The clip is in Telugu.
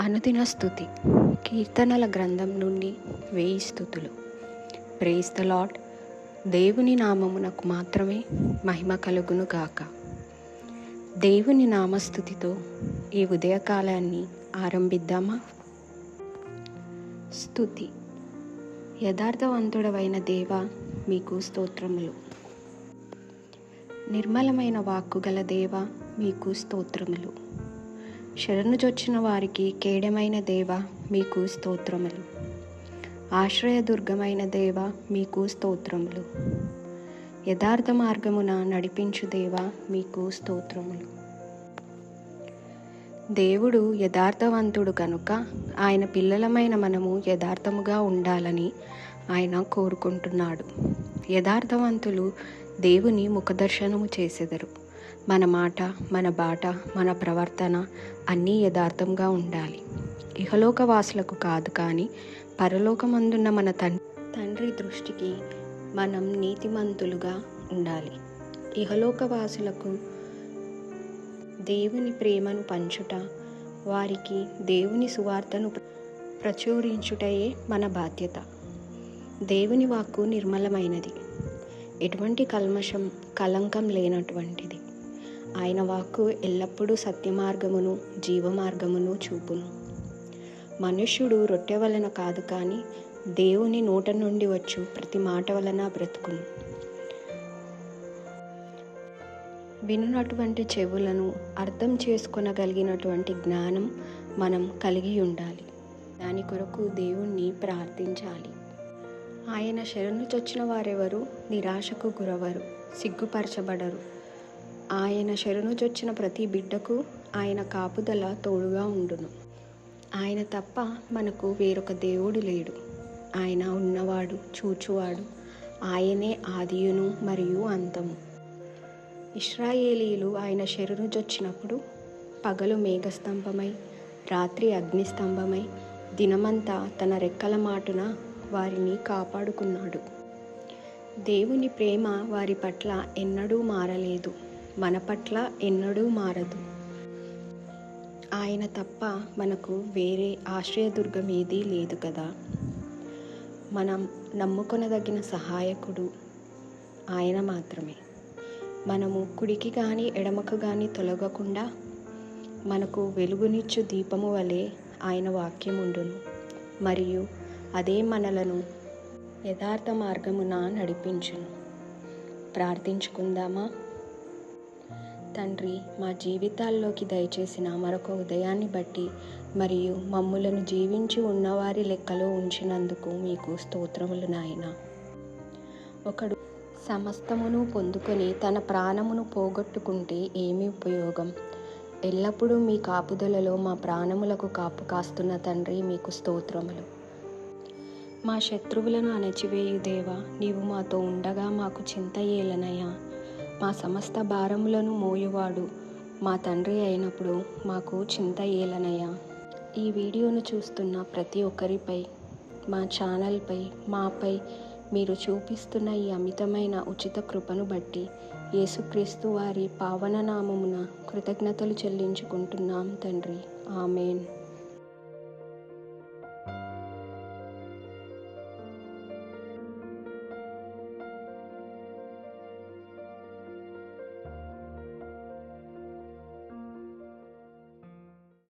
అనుదిన స్థుతి. కీర్తనల గ్రంథం నుండి వేయి స్థుతులు. ప్రేస్ ద లాడ్ దేవుని నామమునకు మాత్రమే మహిమ కలుగును గాక. దేవుని నామస్థుతితో ఈ ఉదయకాలాన్ని ఆరంభిద్దామా? స్థుతి. యథార్థవంతుడవైన దేవ మీకు స్తోత్రములు. నిర్మలమైన వాక్కుగల దేవ మీకు స్తోత్రములు. శరణుజొచ్చిన వారికి కేడమైన దేవ మీకు స్తోత్రములు. ఆశ్రయదుర్గమైన దేవ మీకు స్తోత్రములు. యథార్థ మార్గమున నడిపించు దేవ మీకు స్తోత్రములు. దేవుడు యథార్థవంతుడు కనుక ఆయన పిల్లలమైన మనము యథార్థముగా ఉండాలని ఆయన కోరుకుంటున్నాడు. యథార్థవంతులు దేవుని ముఖదర్శనము చేసెదరు. మన మాట మన బాట మన ప్రవర్తన అన్నీ యథార్థంగా ఉండాలి. ఇహలోక వాసులకు కాదు కానీ పరలోకమందున్న మన తం తండ్రి దృష్టికి మనం నీతిమంతులుగా ఉండాలి. ఇహలోక వాసులకు దేవుని ప్రేమను పంచుట వారికి దేవుని సువార్తను ప్రచురించుటయే మన బాధ్యత. దేవుని వాక్కు నిర్మలమైనది. ఎటువంటి కల్మషం కలంకం లేనటువంటిది. ఆయన వాక్కు ఎల్లప్పుడూ సత్యమార్గమును జీవమార్గమును చూపును. మనుష్యుడు రొట్టె వలన కాదు కానీ దేవుని నోట నుండి వచ్చు ప్రతి మాట వలన బ్రతుకును. వినున్నటువంటి చెవులను అర్థం చేసుకొనగలిగినటువంటి జ్ఞానం మనం కలిగి ఉండాలి. దాని కొరకు దేవుణ్ణి ప్రార్థించాలి. ఆయన శరణు చొచ్చిన వారెవరు? నిరాశకు గురవరు సిగ్గుపరచబడరు. ఆయన శరణు చొచ్చిన ప్రతి బిడ్డకు ఆయన కాపుదల తోడుగా ఉండును. ఆయన తప్ప మనకు వేరొక దేవుడు లేడు. ఆయన ఉన్నవాడు చూచువాడు ఆయనే ఆదియును మరియు అంతము. ఇస్రాయేలీలు ఆయన శరణు చొచ్చినప్పుడు పగలు మేఘస్తంభమై రాత్రి అగ్నిస్తంభమై దినమంతా తన రెక్కల మాటున వారిని కాపాడుకున్నాడు. దేవుని ప్రేమ వారి పట్ల ఎన్నడూ మారలేదు. మన పట్ల ఎన్నడూ మారదు. ఆయన తప్ప మనకు వేరే ఆశ్రయదుర్గం ఏదీ లేదు కదా. మనం నమ్ముకొనదగిన సహాయకుడు ఆయన మాత్రమే. మనము కుడికి కానీ ఎడమకు కానీ తొలగకుండా మనకు వెలుగునిచ్చు దీపము వలె ఆయన వాక్యం ఉండును మరియు అదే మనలను యథార్థ మార్గమున నడిపించును. ప్రార్థించుకుందామా? తండ్రి మా జీవితాల్లోకి దయచేసిన మరొక ఉదయాన్ని బట్టి మరియు మమ్ములను జీవించి ఉన్నవారి లెక్కలో ఉంచినందుకు మీకు స్తోత్రములు నాయన. ఒకడు సమస్తమును పొందుకొని తన ప్రాణమును పోగొట్టుకుంటే ఏమి ఉపయోగం? ఎల్లప్పుడూ మీ కాపుదలలో మా ప్రాణములకు కాపు కాస్తున్న తండ్రి మీకు స్తోత్రములు. మా శత్రువులను అణచివేయు దేవా నీవు మాతో ఉండగా మాకు చింత ఏలనయ్యా మా సమస్త భారములను మోయువాడు. మా తండ్రి అయినప్పుడు మాకు చింత ఏలనయ్యా. ఈ వీడియోను చూస్తున్న ప్రతి ఒక్కరిపై మా ఛానల్పై మాపై మీరు చూపిస్తున్న ఈ అమితమైన ఉచిత కృపను బట్టి యేసుక్రీస్తు వారి పావన నామమున కృతజ్ఞతలు చెల్లించుకుంటున్నాం తండ్రి. ఆమెన్.